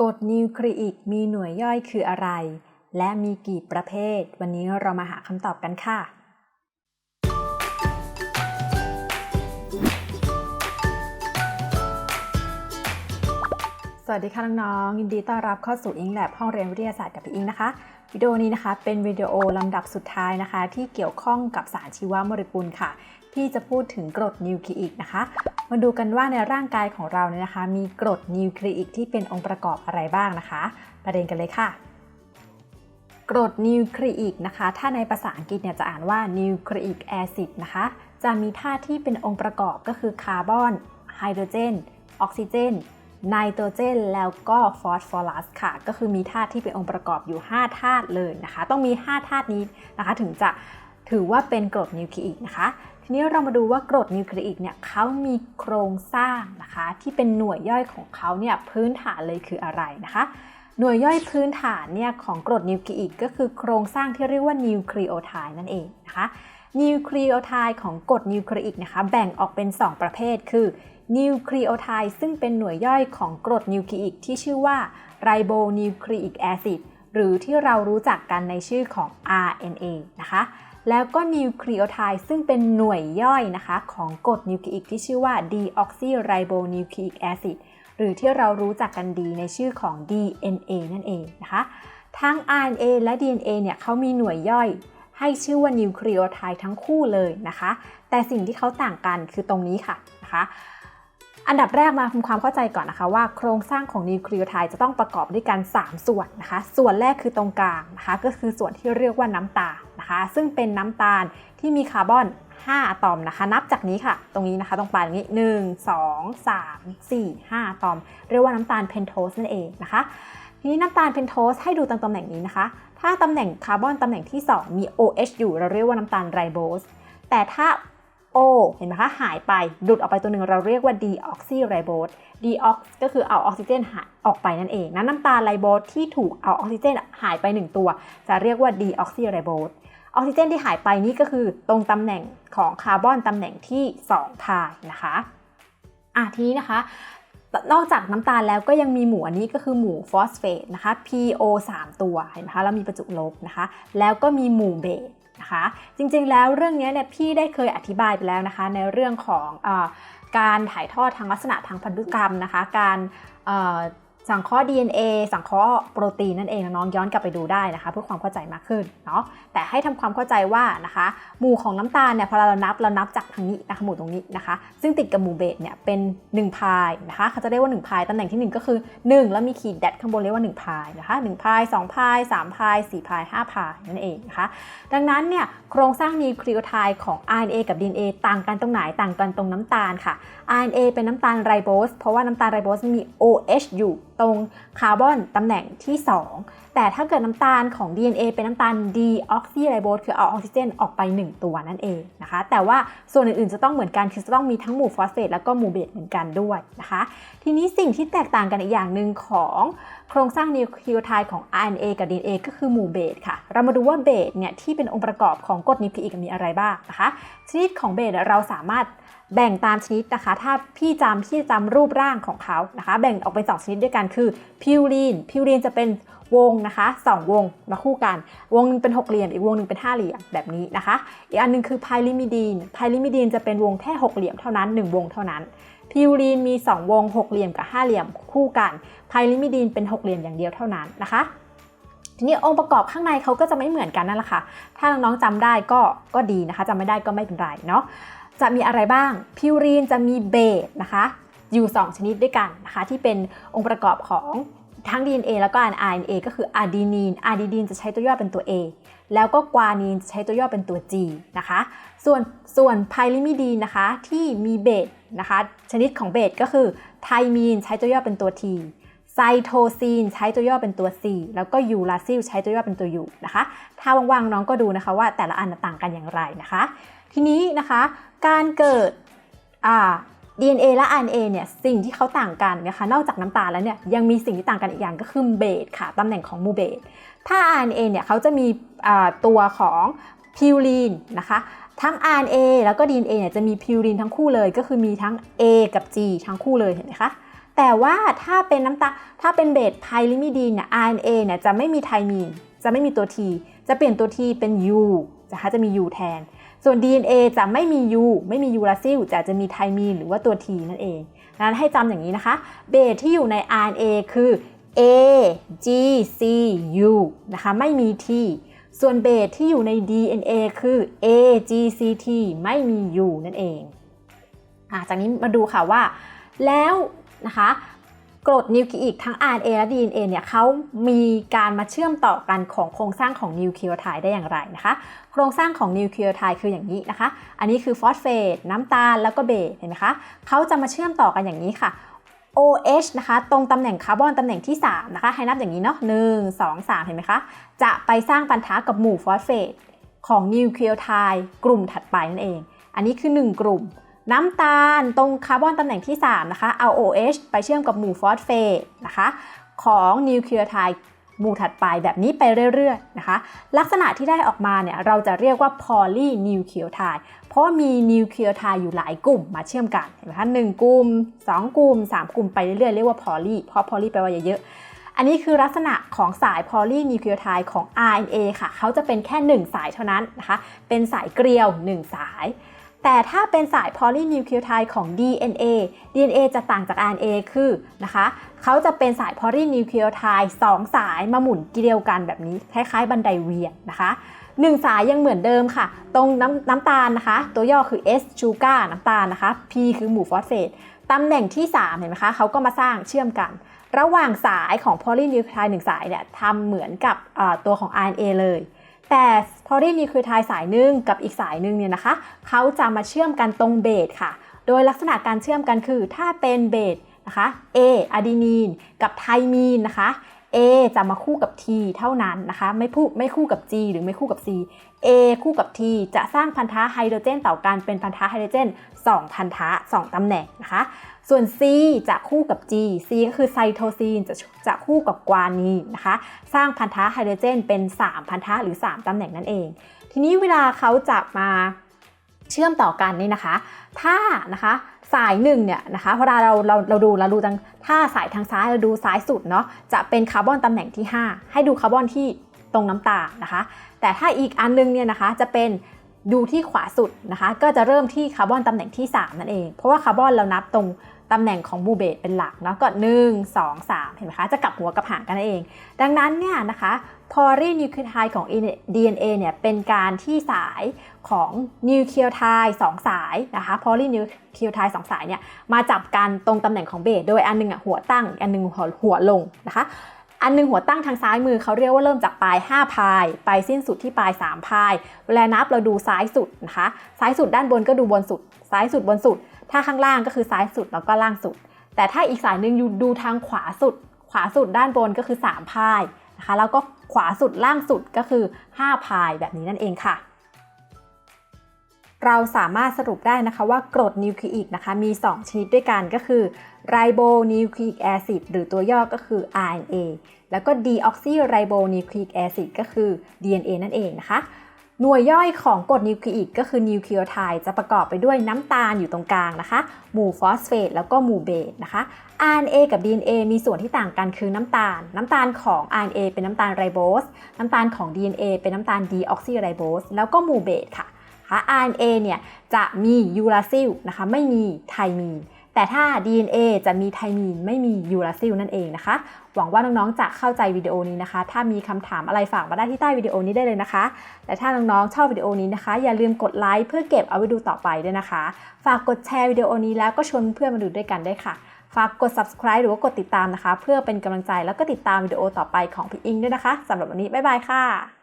กรดนิวคลีอิกมีหน่วยย่อยคืออะไร และมีกี่ประเภท วันนี้เรามาหาคำตอบกันค่ะ สวัสดีค่ะน้องๆยินดีต้อนรับเข้าสู่อิงแลบห้องเรียนวิทยาศาสตร์กับพี่อิงนะคะ วิดีโอนี้นะคะเป็นวิดีโอลำดับสุดท้ายนะคะ ที่เกี่ยวข้องกับสารชีวโมเลกุลค่ะ ที่จะพูดถึงกรดนิวคลีอิกนะคะ มาดูกันว่าในร่างกายของเราเนี่ยนะคะ มีกรดนิวคลีอิกที่เป็นองค์ประกอบอะไรบ้างนะคะประเด็นกันเลยค่ะ กรดนิวคลีอิกนะคะ ถ้าในภาษาอังกฤษเนี่ยจะอ่านว่านิวคลีอิกแอซิดนะคะ จะมีธาตุที่เป็นองค์ประกอบก็คือคาร์บอนไฮโดรเจนออกซิเจนไนโตรเจนแล้วก็ฟอสฟอรัสค่ะ ก็คือมีธาตุที่เป็นองค์ประกอบอยู่ 5 ธาตุเลยนะคะ ต้องมี 5 ธาตุนี้นะคะ ถึงจะถือว่าเป็นกรดนิวคลีอิกนะคะ ทีนี้เรามาดูว่ากรดนิวคลีอิกเนี่ยเขามีโครงสร้างนะคะ ที่เป็นหน่วยย่อยของเขาเนี่ยพื้นฐานเลยคืออะไรนะคะ หน่วยย่อยพื้นฐานเนี่ยของกรดนิวคลีอิกก็คือโครงสร้างที่เรียกว่านิวคลีโอไทด์นั่นเองนะคะนิวคลีโอไทด์ของกรดนิวคลีอิกนะคะแบ่งออกเป็น 2 ประเภท คือนิวคลีโอไทด์ซึ่งเป็นหน่วยย่อยของกรดนิวคลีอิกที่ชื่อว่าไรโบนิวคลีอิกแอซิดหรือที่เรารู้จักกันในชื่อของ RNA นะคะ แล้วก็นิวคลีโอไทด์ซึ่งเป็นหน่วยย่อยนะคะของกรดนิวคลีอิกที่ชื่อว่าดีออกซิไรโบนิวคลีอิกแอซิดหรือที่เรารู้จักกันดีในชื่อของ DNA นั่นเองนะคะ ทั้ง RNA และ DNA เนี่ยเขามีหน่วยย่อยให้ชื่อว่านิวคลีโอไทด์ทั้งคู่เลยนะคะ แต่สิ่งที่เขาต่างกันคือตรงนี้ค่ะนะคะ อันดับแรกมาทำความเข้าใจก่อนนะคะว่าโครงสร้างของนิวคลีโอไทด์จะต้องประกอบด้วยกัน 3 ส่วนนะคะ ส่วนแรกคือตรงกลางนะคะ ก็คือส่วนที่เรียกว่าน้ำตา นะคะ ซึ่งเป็นน้ำตาลที่มีคาร์บอน 5 อะตอมนะคะ นับจากนี้ค่ะ ตรงนี้นะคะตรงปลายนี้ 1 2 3 4 5อะตอม เรียกว่าน้ำตาลเพนโทสนั่นเองนะคะ ทีนี้น้ำตาลเพนโทสให้ดูตรงตำแหน่งนี้นะคะ ถ้าตำแหน่งคาร์บอนตำแหน่งที่ 2 มี OH อยู่เราเรียกว่าน้ำตาลไรโบส แต่ถ้า O เห็นไหมคะหายไปหลุดออกไปตัวหนึ่งเราเรียกว่าดีออกซิไรโบสดีออกก็คือเอาออกซิเจนหายออกไปนั่นเองนะน้ำตาลไรโบสที่ถูกเอาออกซิเจนหายไป 1 ตัว จะเรียกว่าดีออกซิไรโบส ออกซิเจนที่หายไปนี่ก็คือตรงตำแหน่งของคาร์บอนตำแหน่งที่2พายนะคะอะทีนี้นะคะ นอกจากน้ำตาลแล้วก็ยังมีหมู่อันนี้ก็คือหมู่ฟอสเฟตนะคะ PO 3 ตัวเห็นไหมคะแล้วมีประจุลบนะคะ แล้วก็มีหมู่เบสนะคะจริงๆแล้วเรื่องนี้เนี่ยพี่ได้เคยอธิบายไปแล้วนะคะ ในเรื่องของอการถ่ายทอดทางลักษณะทางพันธุกรรมนะคะ การ สังเคราะห์ DNA สังเคราะห์โปรตีนนั่นเองน้องย้อนกลับไปดูได้นะคะ เพื่อความเข้าใจมากขึ้นเนาะแต่ให้ทำความเข้าใจว่านะคะ หมู่ของน้ำตาลเนี่ยพอเรานับเรานับจากทางนี้นะคะหมู่ตรงนี้นะคะ ซึ่งติดกับหมู่เบสเนี่ยเป็น1พายนะคะเขาจะเรียกว่า1พายตำแหน่งที่ 1 ก็คือ 1 แล้วมีขีดแดดข้างบนเรียกว่า1พายนะคะ1พาย2พาย3พาย4พาย5พายนั่นเองนะคะดังนั้นเนี่ยโครงสร้างนิวคลีโอไทด์ของ RNA กับ DNA ต่างกันตรงไหนต่างกันตรงน้ำตาลค่ะ RNA เป็นน้ำตาลไรโบสเพราะว่าน้ำตาลไรโบสมี OH อยู่ตรงคาร์บอนตำแหน่งที่ 2 แต่ถ้าเกิดน้ำตาลของ DNA เป็นน้ำตาลดีออกซิไรโบสคือเอาออกซิเจนออกไป 1 ตัวนั่นเองนะคะ แต่ว่าส่วนอื่นๆจะต้องเหมือนกันคือจะต้องมีทั้งหมู่ฟอสเฟตแล้วก็หมู่เบสเหมือนกันด้วยนะคะ ทีนี้สิ่งที่แตกต่างกันอีกอย่างหนึ่งของโครงสร้างนิวคลีโอไทด์ของ RNA กับ DNA ก็คือหมู่เบสค่ะ เรามาดูว่าเบสเนี่ยที่เป็นองค์ประกอบของกรดนิวคลีอิกมีอะไรบ้างนะคะ ชนิดของเบสเราสามารถแบ่งตามชนิดนะคะ ถ้าพี่จำพี่จำรูปร่างของเขานะคะ แบ่งออกเป็น2ชนิดด้วยกันคือพิวรีนพิวรีนจะเป็นวงนะคะ2วงมาคู่กัน วงนึงเป็น 6 เหลี่ยมอีกวงนึงเป็น 5 เหลี่ยมแบบนี้นะคะ อีกอันนึงคือไพลิมิดีนไพลิมิดีนจะเป็นวงแค่ 6 เหลี่ยมเท่านั้น 1 วงเท่านั้นพิวรีนมี 2 วง 6 เหลี่ยมกับ 5 เหลี่ยมคู่กันไพลิมิดีนเป็น 6 เหลี่ยมอย่างเดียวเท่านั้นนะคะทีนี้องค์ประกอบข้างในเขาก็จะไม่เหมือนกันนั่นแหละค่ะ ถ้าน้องๆจำได้ก็ก็ดีนะคะจำไม่ได้ก็ไม่เป็นไรเนาะจะมีอะไรบ้างพิวรีนจะมีเบสนะคะ อยู่ 2 ชนิดด้วยกันนะคะที่เป็นองค์ประกอบของทั้ง DNA แล้วก็ RNA ก็คืออะดีนีนอะดีนีนจะใช้ตัวย่อเป็นตัว A แล้วก็กวานีนจะใช้ตัวย่อเป็นตัว G นะคะ ส่วนส่วนไพลิมิดีนนะคะที่มีเบสนะคะชนิดของเบสก็คือไทมีนใช้ตัวย่อเป็นตัว T ไซโทซีนใช้ตัวย่อเป็นตัว C แล้วก็ยูราซิลใช้ตัวย่อเป็นตัว U นะคะ ถ้าว่างๆน้องก็ดูนะคะว่าแต่ละอันต่างกันอย่างไรนะคะ ทีนี้นะคะการเกิด DNA และ RNA เนี่ยสิ่งที่เขาต่างกันนะคะนอกจากน้ำตาลแล้วเนี่ยยังมีสิ่งที่ต่างกันอีกอย่างก็คือเบสค่ะตำแหน่งของมูเบสถ้า RNA เนี่ยเขาจะมีตัวของพิวรีนนะคะทั้ง RNA แล้วก็ DNA เนี่ยจะมีพิวรีนทั้งคู่เลย ก็คือมีทั้ง A กับ G ทั้งคู่เลยเห็นไหมคะแต่ว่าถ้าเป็นน้ำตาลถ้าเป็นเบสไพลิมิดีนเนี่ย RNA เนี่ยจะไม่มีไทมีนจะไม่มีตัว T จะเปลี่ยนตัว T เป็น U นะคะจะมี U แทน ส่วน DNA จะไม่มี U ไม่มียูราซิลจะจะมีไทมีนหรือว่าตัว T นั่นเองดังนั้นให้จำอย่างนี้นะคะ เบสที่อยู่ใน RNA คือ A G C U นะคะ ไม่มี T ส่วนเบสที่อยู่ใน DNA คือ A G C T ไม่มี U นั่นเองอจากนี้มาดูค่ะว่า แล้วนะคะ กรดนิวคลีอิกทั้ง RNA และ DNA เนี่ยเขามีการมาเชื่อมต่อกันของโครงสร้างของนิวคลีโอไทด์ได้อย่างไรนะคะ โครงสร้างของนิวคลีโอไทด์คืออย่างนี้นะคะ อันนี้คือฟอสเฟตน้ำตาลแล้วก็เบสเห็นไหมคะเขาจะมาเชื่อมต่อกันอย่างนี้ค่ะ OH นะคะ ตรงตำแหน่งคาร์บอนตำแหน่งที่ 3 นะคะ ให้นับอย่างนี้เนาะ1 2 3เห็นไหมคะ จะไปสร้างพันธะกับหมู่ฟอสเฟตของนิวคลีโอไทด์กลุ่มถัดไปนั่นเอง อันนี้คือ 1 กลุ่ม น้ำตาลตรงคาร์บอนตำแหน่งที่ 3 นะคะเอา OH ไปเชื่อมกับหมู่ฟอสเฟตนะคะ ของนิวเคลีโอไทด์หมู่ถัดไปแบบนี้ไปเรื่อยๆนะคะ ลักษณะที่ได้ออกมาเนี่ยเราจะเรียกว่า polynucleotide เพราะมีนิวเคลีโอไทด์อยู่หลายกลุ่มมาเชื่อมกันเห็นไหมคะหนึ่งกลุ่ม 2 กลุ่ม 3 กลุ่มไปเรื่อยๆ เรียกว่า poly เพราะ poly แปลว่าเยอะๆอันนี้คือลักษณะของสาย polynucleotide ของ RNA ค่ะเขาจะเป็นแค่ 1 สายเท่านั้นนะคะเป็นสายเกลียว 1 สาย แต่ถ้าเป็นสาย polynucleotide ของ DNA DNA จะต่างจาก RNA คือนะคะเขาจะเป็นสาย polynucleotide 2สายมาหมุนเกลียวกันแบบนี้คล้ายๆ บันไดเวียนนะคะหนึ่งสายยังเหมือนเดิมค่ะ ตรงน้ำน้ำตาลนะคะ ตัวย่อคือ S sugar น้ำตาลนะคะ P คือหมู่ฟอสเฟตตำแหน่งที่ 3 เห็นไหมคะเขาก็มาสร้างเชื่อมกัน ระหว่างสายของ polynucleotide หนึ่งสายเนี่ยทำเหมือนกับตัวของ RNA เลย แต่ทอรี่นีคือทายสายหนึ่งกับอีกสายหนึ่งเนี่ยนะคะเขาจะมาเชื่อมกันตรงเบสค่ะ โดยลักษณะการเชื่อมกันคือถ้าเป็นเบสนะคะ A อะดีนีนกับไทมีนนะคะ A จะมาคู่กับ T เท่านั้นนะคะ ไม่พูไม่คู่กับ G หรือไม่คู่กับ C A คู่กับ T จะสร้างพันธะไฮโดรเจนต่อกันเป็นพันธะไฮโดรเจน 2 พันธะ 2ตำแหน่งนะคะ ส่วน C จะคู่กับ G C ก็คือไซโทซีนจะจะคู่กับกวานีนนะคะ สร้างพันธะไฮโดรเจนเป็น 3 พันธะหรือ 3ตำแหน่งนั่นเอง ทีนี้เวลาเขาจะมาเชื่อมต่อกันนี่นะคะ ถ้านะคะ สายหนึ่งเนี่ยนะคะเวลาเราเราเราดูเราดูทางถ้าสายทางซ้ายเราดูซ้ายสุดเนาะจะเป็นคาร์บอนตำแหน่งที่ 5 ให้ดูคาร์บอนที่ตรงน้ำตานะคะ แต่ถ้าอีกอันนึงเนี่ยนะคะจะเป็นดูที่ขวาสุดนะคะ ก็จะเริ่มที่คาร์บอนตำแหน่งที่ 3 นั่นเอง เพราะว่าคาร์บอนเรานับตรง ตำแหน่งของบูเบตเป็นหลักเนาะก็1 2 3เห็นไหมคะจะกลับหัวกับหางกันนั่นเอง ดังนั้นเนี่ยนะคะพอรีนิวคลีโอไทด์ของ DNA เนี่ยเป็นการที่สายของนิวเคลีโอไทด์2สายนะคะพอรีนิวเคลีโอไทด์2สายเนี่ยมาจับกันตรงตำแหน่งของเบสโดยอันนึงอะหัวตั้งอันนึงหัวหัวลงนะคะอันนึงหัวตั้งทางซ้ายมือเขาเรียกว่าเริ่มจากปลาย 5 พาย ไปสิ้นสุดที่ปลาย 3 พาย เวลานับเราดูซ้ายสุดนะคะ ซ้ายสุดด้านบนก็ดูบนสุด ซ้ายสุดบนสุด ถ้าข้างล่างก็คือซ้ายสุดแล้วก็ล่างสุด แต่ถ้าอีกสายหนึ่งอยู่ดูทางขวาสุด ขวาสุดด้านบนก็คือ3พายนะคะแล้วก็ขวาสุดล่างสุดก็คือ 5 พายแบบนี้นั่นเองค่ะเราสามารถสรุปได้นะคะว่ากรดนิวคลีอิกนะคะมี 2 ชนิดด้วยกันก็คือไรโบนิวคลีอิกแอซิดหรือตัวย่อก็คือ RNA แล้วก็ดีออกซิไรโบนิวคลีอิกแอซิดก็คือ DNA นั่นเองนะคะ หน่วยย่อยของกรดนิวคลีอิกก็คือนิวคลีโอไทด์จะประกอบไปด้วยน้ำตาลอยู่ตรงกลางนะคะ หมู่ฟอสเฟตแล้วก็หมู่เบสนะคะ RNA กับ DNA มีส่วนที่ต่างกันคือน้ำตาล น้ำตาลของ RNA เป็นน้ำตาลไรโบส น้ำตาลของ DNA เป็นน้ำตาลดีออกซิไรโบส แล้วก็หมู่เบสค่ะ RNA เนี่ยจะมียูราซิลนะคะไม่มีไทมีน แต่ถ้า DNA จะมีไทมีนไม่มียูราซิลนั่นเองนะคะ หวังว่าน้องๆจะเข้าใจวิดีโอนี้นะคะ ถ้ามีคำถามอะไรฝากมาได้ที่ใต้วิดีโอนี้ได้เลยนะคะ และถ้าน้องๆชอบวิดีโอนี้นะคะ อย่าลืมกดไลค์เพื่อเก็บเอาไว้ดูต่อไปด้วยนะคะ ฝากกดแชร์วิดีโอนี้แล้วก็ชวนเพื่อนมาดูด้วยกันได้ค่ะ ฝากกด subscribe หรือว่ากดติดตามนะคะ เพื่อเป็นกำลังใจแล้วก็ติดตามวิดีโอต่อไปของพี่อิงด้วยนะคะสำหรับวันนี้บ๊ายบายค่ะ